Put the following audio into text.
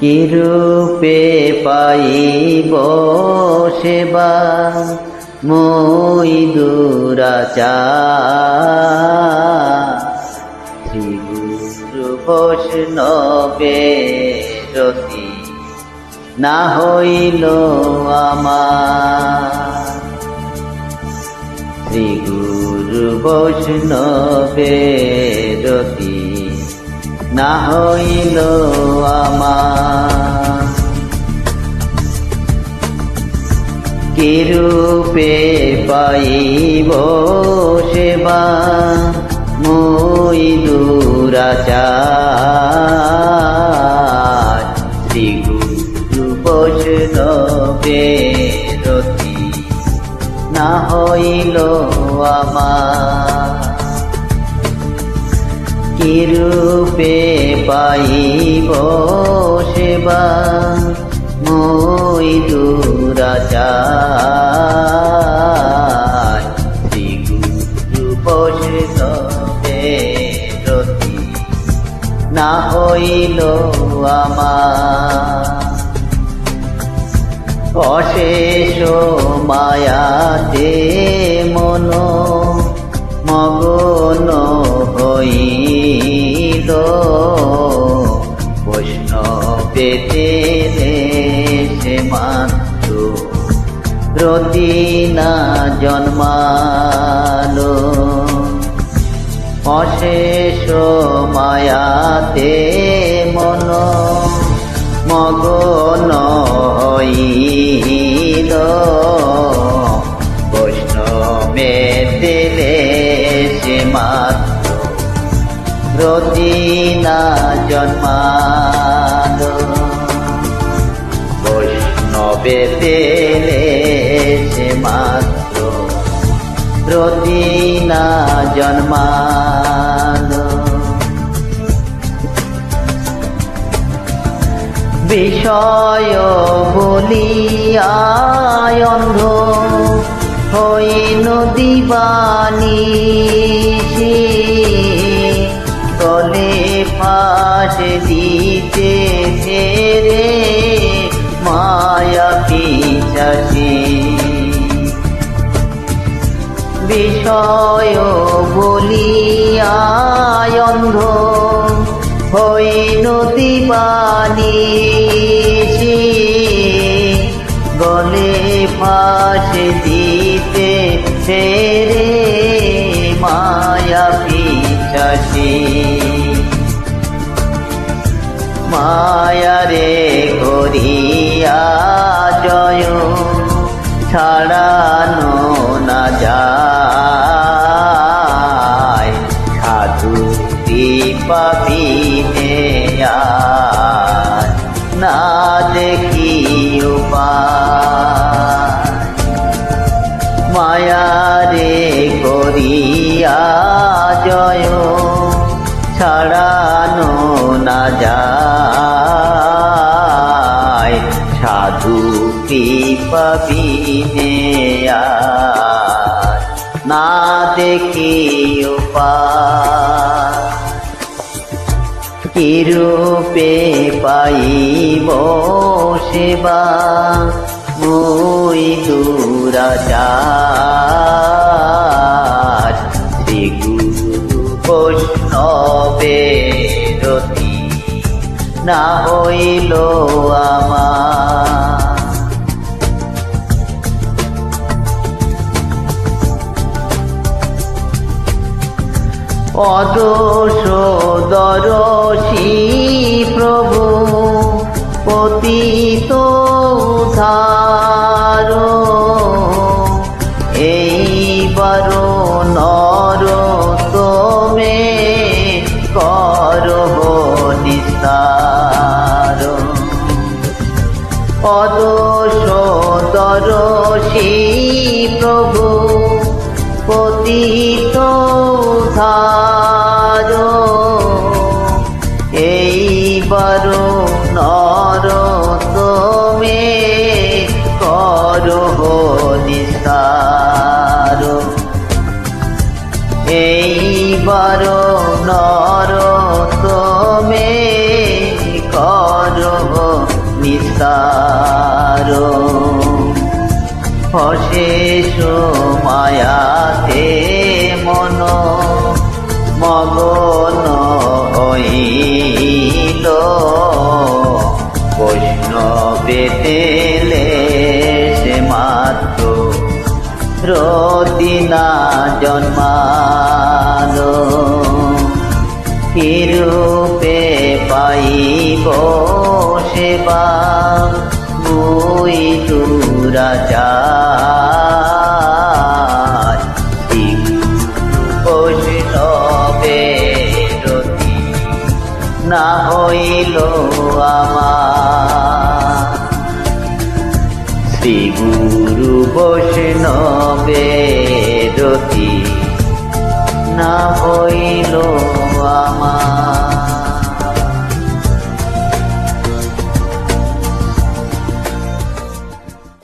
কিরূপে পাইব সেবা? মই দুরাচার বৈষ্ণবে রতি না হইল আমার। শ্রী গুরু বৈষ্ণবে না হইল আমার। কিরূপে পাইব সেবা? মই দুরাচার। রতি না হইল আমার। কিরূপে পাইব সেবা? মই দুরাচার গুরু বৈষ্ণবে রতি। না হইল আমার অশেষ মায়াতে হইল বৈষ্ণবেতে সে মাত্র রতিনা জন্মালো। অশেষ মায়াতে মন মগন হইল। বৈষ্ণবে দিলে সে মাত্র রতিনা জন্মাল। বৈষ্ণবে দিলে সে মাত্র রতিনা জন্মালো। বিষয় বলিয়ায় অন্ধ হইন দিবানি তলে ফাঁস দিতে ফেরে মায়া পিছাসী বিষয় বলিয়ায় অন্ধ হইন দিবানি গলে ফাঁস দিতে ফেরে মায়া পিছাসী মায়ারে করিয়া জয়। ছাড়ানো না যায়। সাধু পাবিনে না কৃপাবিনে না দেখি উপায় কিরূপে পাইব সেবা? মই দুরাচার। শ্রী গুরু বৈষ্ণবে রতি না হইল আমার অদোষ দরশী প্রভু পতিত উদ্ধার। এইবার নর তোমে কর নিস্তার। অদোষ দরশী প্রভু পতিত বারো নর, তুমি করো নিসার এই বারো নর, তুমি করো নিস্তার অশেষ মায়াতে মন মগন হই বৈষ্ণবে তেলে সে মাত্র রতিনা জন্মালো। কিরূপে পাইব সেবা? মুই দুরাজা না হইল আমার। শ্রী গুরু বৈষ্ণবে রতি